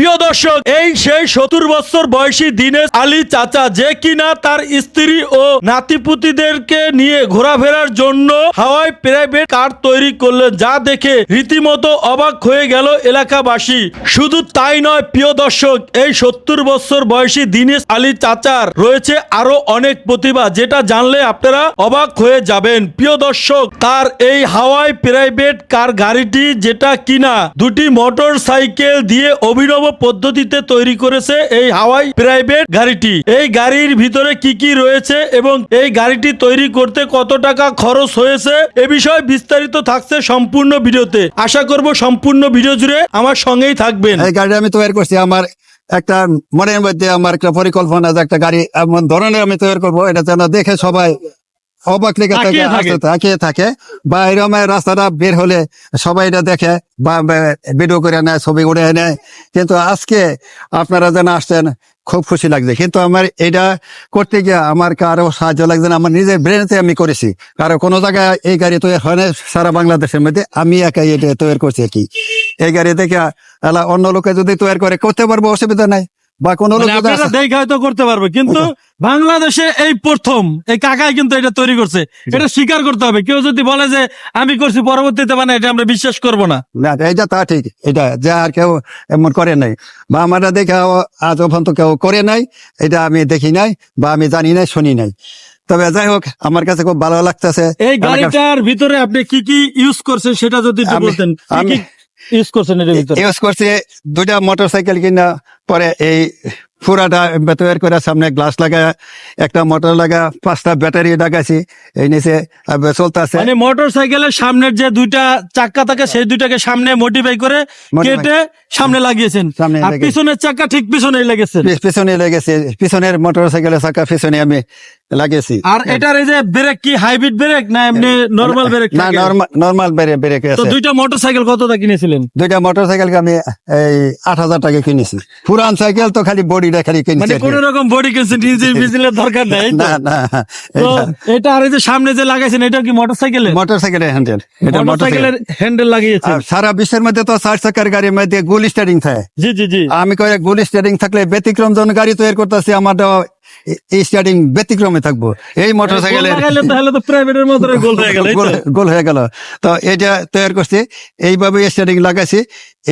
প্রিয় দর্শক, এই সেই সত্তর বছর বয়সী দিনেশ আলী চাচা যে কিনা তার স্ত্রী ও নাতিপুতিদেরকে নিয়ে ঘোরাফেরার জন্য হাওয়াই প্রাইভেট কার তৈরি করলেন, যা দেখে রীতিমতো অবাক হয়ে গেল এলাকাবাসী। শুধু তাই নয়, প্রিয় দর্শক, এই সত্তর বছর বয়সী দিনেশ আলী চাচার রয়েছে আরও অনেক প্রতিভা, যেটা জানলে আপনারা অবাক হয়ে যাবেন। প্রিয় দর্শক, তার এই হাওয়াই প্রাইভেট কার গাড়িটি, যেটা কিনা দুটি মোটর সাইকেল দিয়ে অভিনব পদ্ধতিতে তৈরি করেছে এই হাওয়াই প্রাইভেট গাড়িটি। এই গাড়ির ভিতরে কি কি রয়েছে এবং এই গাড়িটি তৈরি করতে কত টাকা খরচ হয়েছে, এ বিষয়ে বিস্তারিত থাকছে সম্পূর্ণ ভিডিওতে। আশা করব সম্পূর্ণ ভিডিও জুড়ে আমার সঙ্গেই থাকবেন। এই গাড়ি আমি তৈরি করছি আমার একটা মনের মধ্যে আমার একটা পরিকল্পনা যে একটা গাড়ি এমন ধরনের আমি তৈরি করব, এটা যেন দেখে সবাই অবাক লেগে থাকে তাকিয়ে থাকে। থাকে। বা এরকম রাস্তাটা বের হলে সবাই এটা দেখে বা ভিডিও করে নেয় ছবি উড়ে নেয় কিন্তু আজকে আপনারা যেন আসছেন খুব খুশি লাগছে। কিন্তু আমার এটা করতে গিয়ে আমার কারও সাহায্য লাগছে না আমার নিজের ব্রেনতে আমি করেছি। কারও কোনো জায়গায় এই গাড়ি তৈরি হয় না সারা বাংলাদেশের মধ্যে। আমি একাই এটা তৈরি করছি আর কি। এই গাড়ি দেখে এলা অন্য লোকে যদি তৈরি করে করতে পারব অসুবিধা নাই। বা কোন লোক মানে হয়তো করতে পারবে কিন্তু বাংলাদেশে এই প্রথম এই কাকাই কিন্তু এটা তৈরি করছে। এটা স্বীকার করতে হবে। কেউ যদি বলে যে আমি করছি পরবর্তীতে মানে এটা আমরা বিশ্বাস করব না। না এটা তা ঠিক। এটা যে আর কেউ এমন করে নাই। বা আমরা দেখে আজ পর্যন্ত কেউ করে নাই এটা আমি দেখি নাই বা আমি জানি নাই শুনি নাই। তবে যাই হোক আমার কাছে খুব ভালো লাগতেছে। এই গাড়িটার ভিতরে আপনি কি কি ইউজ করছেন সেটা যদি বলতেন। ইউজ করছেন ইউজ করছে দুইটা মোটর সাইকেল কিনা পরে এই পুরাটা তৈরি করে সামনে গ্লাস লাগা একটা মোটর লাগা পাঁচটা ব্যাটারি লাগাইছি এই নিচে চলতেছে। মানে মোটর সাইকেলের সামনের যে দুইটা চাক্কা থাকে সেই দুইটাকে সামনে মোটিফাই করে কেটে সামনে লাগিয়েছেন। সামনে আর পিছনের চাক্কা ঠিক পিছনেই লেগেছেন। পিছনে লেগেছে। পিছনের মোটর সাইকেলের চাকা পিছনে আমি লাগিয়েছি। আর এটার এই যে ব্রেক কি হাইব্রিড ব্রেক না এমনি নরমাল ব্রেক না নর্মাল নর্মাল ব্রেক ব্রেক তো দুইটা মোটর সাইকেল কতটা কিনেছিলেন? দুইটা মোটর সাইকেলকে আমি এই আট হাজার টাকা কিনেছি। পুরান সাইকেল তো খালি বডিটা খালি মানে কোন রকম বডি কিনছেন ইঞ্জিন দরকার নাই না না তো এটা আর এই যে সামনে যে লাগাইছেন এটা কি মোটর সাইকেলের মোটর সাইকেলের হ্যান্ডেল এটা মোটর মোটর হ্যান্ডেল লাগিয়েছেন। সারা বিশ্বের মধ্যে তো চার চাকার গাড়ির মধ্যে গুলি স্টারিং থাকে। জি জি জি। আমি কয়ে গুলি স্টেয়ারিং থাকলে ব্যতিক্রম জন গাড়ি তৈরি করতেছি আমার এই স্টারিং ব্যতিক্রমে থাকব। এই মোটর গোল তাহলে তো প্রাইভেটের মতো গোল হয়ে গেল হয়ে গেল। তো এটা তৈরি করছি। এইভাবে স্টারিং লাগাইছি।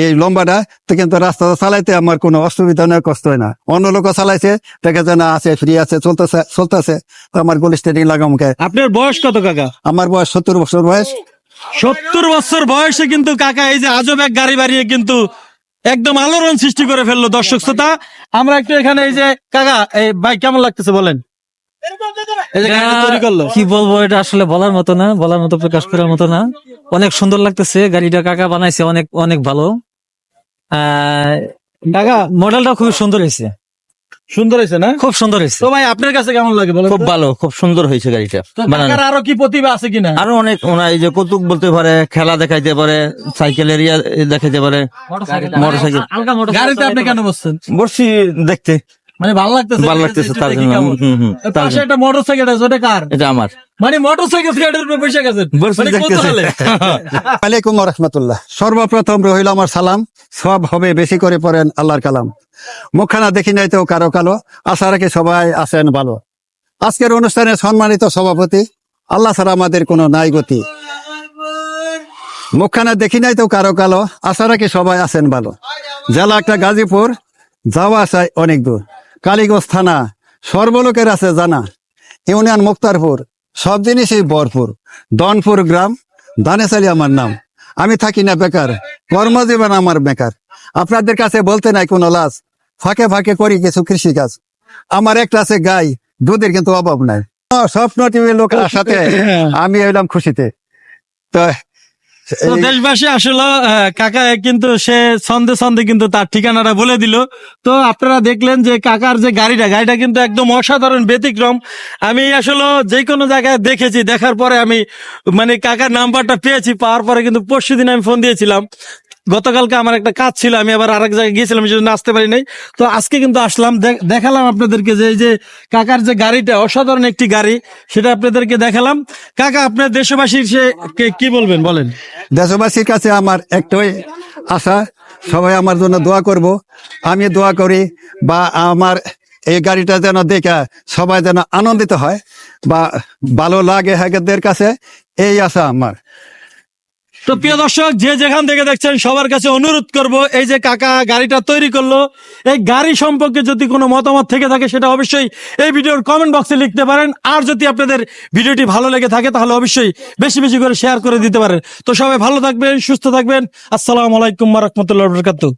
এই লম্বাটা তো কিন্তু রাস্তা চালাইতে আমার কোনো অসুবিধা নয় কষ্ট হয় না। অন্য লোক চালাইছে দেখে যে না আছে ফ্রি আছে চলতেছে চলতেছে। তো আমার গোল স্টারিং লাগাম আপনার বয়স কত কাকা? আমার বয়স সত্তর বছর বয়স। সত্তর বছর বয়সে কিন্তু কাকা এই যে আজব এক গাড়ি বাড়িয়ে কিন্তু একদম আলোড়ন সৃষ্টি করে ফেলল দর্শক শ্রোতা। আমরা একটু এখানে এই যে কাকা এই ভাই কেমন লাগতেছে বলেন? কি বলব এটা আসলে বলার মতো না বলার মতো প্রকাশ করার মতো না। অনেক সুন্দর লাগতেছে গাড়িটা কাকা বানাইছে অনেক অনেক ভালো। আহ, কাকা মডেলটা খুব সুন্দর হয়েছে। সুন্দর হয়েছে না? খুব সুন্দর হয়েছে। তো ভাই আপনার কাছে কেমন লাগে বলেন খুব ভালো খুব সুন্দর হয়েছে গাড়িটা। কাকার আরও কি প্রতিভা আছে কিনা? আরও অনেক ওনার এই যে কৌতুক বলতে পারে খেলা দেখাইতে পারে সাইকেল এরিয়া দেখাইতে পারে। মোটরসাইকেল। গাড়িতে আপনি কেন বসছেন? বসছি দেখতে। মানে ভালো লাগতেছে ভালো লাগতেছে তার জন্য। কেমন। হুম, হুম, তার পাশে একটা মোটর সাইকেল আছে ওটা কার? এটা আমার। মানে মোটর সাইকেল উপরে বসে গেছেন। মানে। আলাইকুম রহমতুল্লাহ সর্বপ্রথম রহিল আমার সালাম। সব হবে বেশি করে পড়েন আল্লাহর কালাম। মুখখানা দেখি নাই তো কারও কালো। আশা রাখি সবাই আছেন ভালো। আজকের অনুষ্ঠানে সম্মানিত সভাপতি আল্লাহ ছাড়া আমাদের কোনো নাই গতি। মুখখানা দেখি নাই তো কারও কালো। আশা রাখি সবাই আছেন ভালো। জেলা একটা গাজীপুর। যাওয়া চাই অনেক দূর। কালীগঞ্জ থানা। সর্বলোকের আছে জানা। ইউনিয়ন মুক্তারপুর। সব জিনিসই বরপুর দনপুর গ্রাম দানেশালি আমার নাম। আমি থাকি না বেকার কর্মজীবন আমার বেকার। আপনাদের কাছে বলতে নাই কোনো লাজ ফাঁকে ফাঁকে করি কিছু কৃষি কাজ আমার একটা আছে গাই দুধের কিন্তু অভাব নাই। স্বপ্ন টিভি লোকের সাথে আমি এলাম খুশিতে। তো দেশবাসী আসলে কাকা কিন্তু সে ছন্দে ছন্দে কিন্তু তার ঠিকানাটা বলে দিল। তো আপনারা দেখলেন যে কাকার যে গাড়িটা গাড়িটা কিন্তু একদম অসাধারণ ব্যতিক্রম। আমি আসলে যে কোনো জায়গায় দেখেছি দেখার পরে আমি মানে কাকার নাম্বারটা পেয়েছি পাওয়ার পরে কিন্তু পরশু দিন আমি ফোন দিয়েছিলাম। গতকালকে আমার একটা কাজ ছিল, আমি আবার আরেক জায়গায় গিয়েছিলাম সেই জন্য আসতে পারি নাই। তো আজকে কিন্তু আসলাম দেখ- দেখালাম আপনাদেরকে যে এই যে কাকার যে গাড়িটা, অসাধারণ একটি গাড়ি, সেটা আপনাদেরকে দেখালাম। কাকা, আপনার দেশবাসীর সে কে- বলবেন, বলেন? দেশবাসীর কাছে আমার একটাই আশা, সবাই আমার জন্য দোয়া করব। আমি দোয়া করি, বা আমার এই গাড়িটা যেন দেখে সবাই যেন আনন্দিত হয়, বা ভালো লাগে হ্যাকেদের কাছে, এই আশা আমার। তো প্রিয় দর্শক, যে যেখান থেকে দেখছেন, সবার কাছে অনুরোধ করব, এই যে কাকা গাড়িটা তৈরি করল, এই গাড়ি সম্পর্কে যদি কোনো মতামত থেকে থাকে, সেটা অবশ্যই এই ভিডিওর কমেন্ট বক্সে লিখতে পারেন। আর যদি আপনাদের ভিডিওটি ভালো লেগে থাকে, তাহলে অবশ্যই বেশি বেশি করে শেয়ার করে দিতে পারেন। তো সবাই ভালো থাকবেন, সুস্থ থাকবেন। আসসালামু আলাইকুম রহমতুল্লাহ বরকাতুহ।